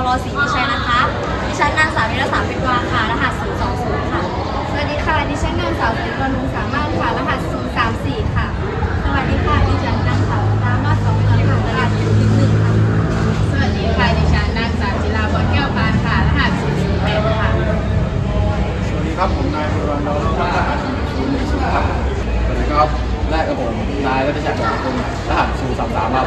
ทรศรีวิชัยนะคะ ดิฉันนางสาววิรสาเป็นวาค่ะรหัส 020 ค่ะ สวัสดีค่ะ ดิฉันนางสาวสิริวัลลุงสามารถค่ะ รหัส 034 ค่ะ สวัสดีค่ะ ดิฉันนางสาวดาวนาสองเป็นค่ะรหัส111ค่ะ สวัสดีค่ะ ดิฉันนางสาวจิราพรแก้วปานค่ะ รหัส408ค่ะ สวัสดีครับ ผมนายบุรวันดาวรหัสศูนย์หนึ่งศูนย์ครับสวัสดีครับแรกกับผมนายรัตชัยบอกคุณรหัสศูนย์สามสามครับ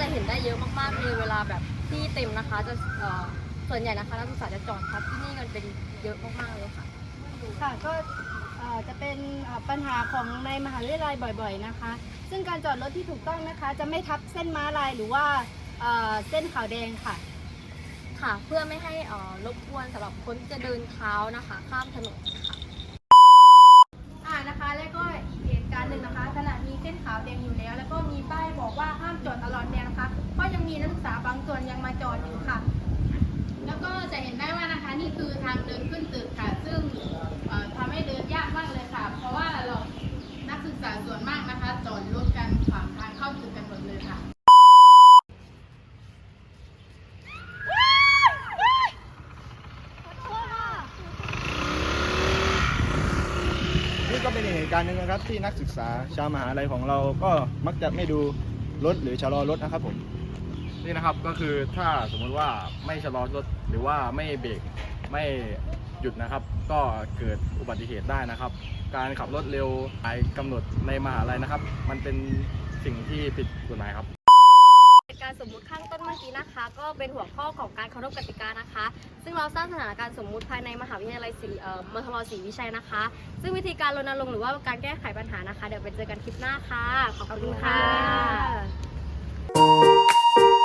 จะเห็นได้เยอะมากๆเลยเวลาแบบที่เต็มนะคะ จะเอ่อส่วนใหญ่นะคะนักศึกษาจะจอดทับที่นี่กันเป็นเยอะมากๆเลยค่ะ ค่ะก็เอ่อจะเป็นเอ่อปัญหาของในมหาวิทยาลัยบ่อยๆนะคะ ซึ่งการจอดรถที่ถูกต้องนะคะ จะไม่ทับเส้นม้าลายหรือว่าเอ่อเส้นขาวแดงค่ะ ค่ะ เพื่อไม่ให้เอ่อรบกวนสำหรับคนที่จะเดินเท้านะคะ ข้ามถนนค่ะ มีนักศึกษาบางส่วนยังมาจอดอยู่ค่ะ แล้วก็จะเห็นได้ว่านะคะนี่คือทางเดินขึ้นตึกค่ะ ซึ่งเอ่อทำให้เดินยากมากเลยค่ะ เพราะว่าเรานักศึกษาส่วนมากนะคะ จอดรถกันขวางทางเข้าตึกกันหมดเลยค่ะนี่ก็เป็นเหตุการณ์หนึ่งนะครับที่นักศึกษาชาวมหาลัยของเราก็มักจะไม่ดูรถหรือชะลอรถนะครับผม นี่นะครับก็คือถ้าสมมุติว่าไม่ชะลอรถหรือว่าไม่เบรกไม่หยุดนะครับ ก็เกิดอุบัติเหตุได้นะครับ การขับรถเร็วไปกำหนดในมหาลัยนะครับ มันเป็นสิ่งที่ผิดกฎหมายครับ เหตุการณ์สมมุติข้างต้นเมื่อกี้นะคะ ก็เป็นหัวข้อของการเคารพกติกานะคะ ซึ่งเราสร้างสถานการณ์สมมุติภายในมหาวิทยาลัยศรีเอ่อมทรศรีวิชัยนะคะ ซึ่งวิธีการรณรงค์หรือว่าการแก้ไขปัญหานะคะ เดี๋ยวไปเจอกันคลิปหน้าค่ะ ขอบคุณค่ะ